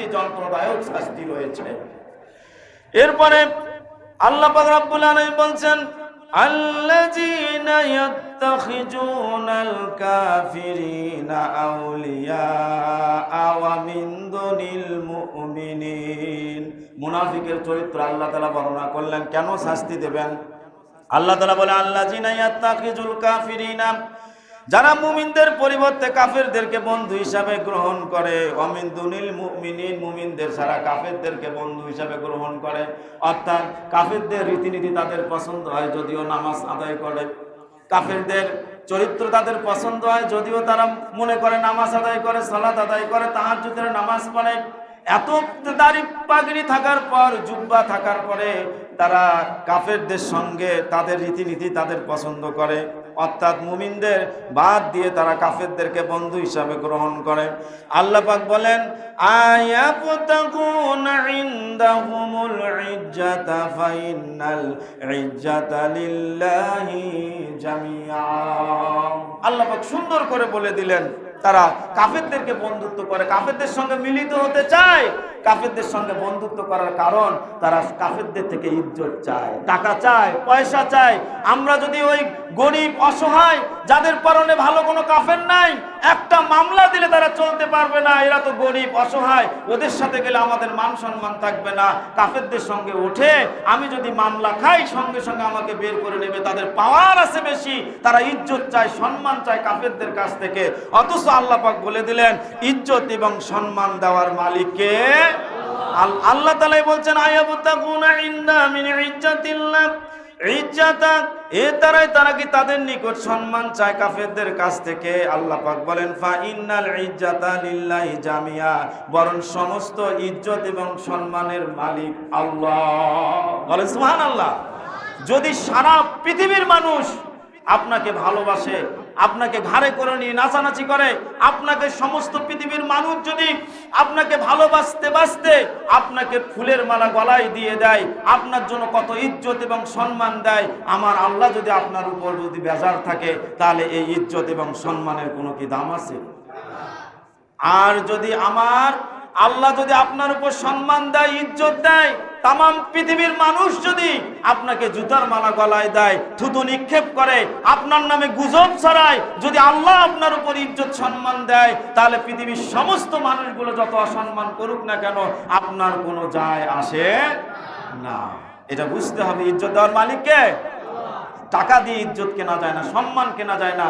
শাস্তি যন্ত্রদায়ক শাস্তি রয়েছে। এরপরে আল্লাহ রব্বুল আলামিন বলছেন, আল্লাযীনা ইয়াত্তাখিজুনাল কাফিরিনা আউলিয়া ওয়া মিন দুনিল মুমিনিন। মুনাফিকের চরিত্র আল্লাহ তাআলা বর্ণনা করলেন, কেন শাস্তি দেবেন? আল্লাহ তাআলা বলে, আল্লাযীনা ইয়াত্তাখিজুল কাফিরিনা যারা মুমিনদের পরিবর্তে কাফেরদেরকে বন্ধু হিসাবে গ্রহণ করে অমিন দুনিল মুমিনিন, মুমিনদের ছাড়া কাফেরদেরকে বন্ধু হিসাবে গ্রহণ করে, অর্থাৎ কাফেরদের রীতিনীতি তাদের পছন্দ হয় যদিও নামাজ আদায় করে। কাফেরদের চরিত্র তাদের পছন্দ হয় যদিও তারা মনে করে নামাজ আদায় করে, সালাত আদায় করে, তাহাজ্জুদের নামাজ পড়ে। এত দাড়ি পাগড়ি থাকার পর, জুব্বা থাকার পরে তারা কাফেরদের সঙ্গে তাদের রীতিনীতি তাদের পছন্দ করে। অর্থাৎ মুমিনদের বাদ দিয়ে তারা কাফেরদেরকে বন্ধু হিসাবে গ্রহণ করে। আল্লাহ পাক বলেন, আয়াবতাগুন ইনদাহুমুল ইজ্জাতা ফাইনাল ইজ্জাতা লিল্লাহি জামিআ। আল্লাহ পাক সুন্দর করে বলে দিলেন, তারা কাফেরদেরকে বন্ধুত্ব করে, কাফেরদের সঙ্গে মিলিত হতে চায়। কাফেরদের সঙ্গে বন্ধুত্ব করার কারণ তারা কাফেরদের থেকে ইজ্জত চায়, টাকা চায়, পয়সা চায়। আমরা যদি ওই গরিব, অসহায়, যাদের পরনে ভালো কোনো কাফের নাই, একটা মামলা দিলে তারা চলতে পারবে না। এরা তো গরিব, অসহায়, ওদের সাথে গেলে আমাদের মান সম্মান থাকবে না। কাফেরদের সঙ্গে উঠে আমি যদি মামলা খাই, সঙ্গে সঙ্গে আমাকে বের করে নেবে। তাদের পাওয়ার আছে বেশি, তারা ইজ্জত চায়, সম্মান চায় কাফেরদের কাছ থেকে। অথচ আল্লাহ পাক বলে দিলেন, ইজ্জত এবং সম্মান দেওয়ার মালিককে আল্লাহ তালাই বলছেন আয়াবুতাকুনা ইন্না মিন ইজ্জাতিল্লাহ। ইজ্জাতা, এ তারাই তারা কি তাদের নিকট সম্মান চায় কাফেরদের কাছ থেকে? আল্লাহ পাক বলেন, ফা ইন্নাল ইজ্জাতা লিল্লাহি জামিয়া। বরং সমস্ত ইজ্জত এবং সম্মানের মালিক আল্লাহ। বলেন, সুবহানাল্লাহ। যদি সারা পৃথিবীর মানুষ আপনাকে ভালোবাসে আপনাকে ঘাড়ে করে নিয়ে নাচানাচি করে, আপনাকে সমস্ত পৃথিবীর মানুষ যদি আপনাকে ভালোবাসতে বাসতে আপনাকে ফুলের মালা গলায় দিয়ে দেয়, আপনার জন্য কত ইজ্জত এবং সম্মান দেয়, আমার আল্লাহ যদি আপনার উপর যদি বেজার থাকে, তাহলে এই ইজ্জত এবং সম্মানের কোনো কি দাম আছে? আর যদি আমার আল্লাহ যদি আপনার উপর সম্মান দেয়, ইজ্জত দেয় তাম পৃথিবীর মানুষ যদি আপনাকে জুতার মালা গলায় দেয়, থুতু নিক্ষেপ করে, আপনার নামে গুজব ছড়ায়, যদি আল্লাহ আপনার উপর ইজ্জত সম্মান দেয়, তাহলে পৃথিবীর সমস্ত মানুষগুলো যত অসম্মান করুক না কেন, আপনার কোনো যায় আসে না। এটা বুঝতে হবে ইজ্জত দেওয়ার মালিককে। টাকা দিয়ে ইজ্জত কেনা যায় না সম্মান কেনা যায় না।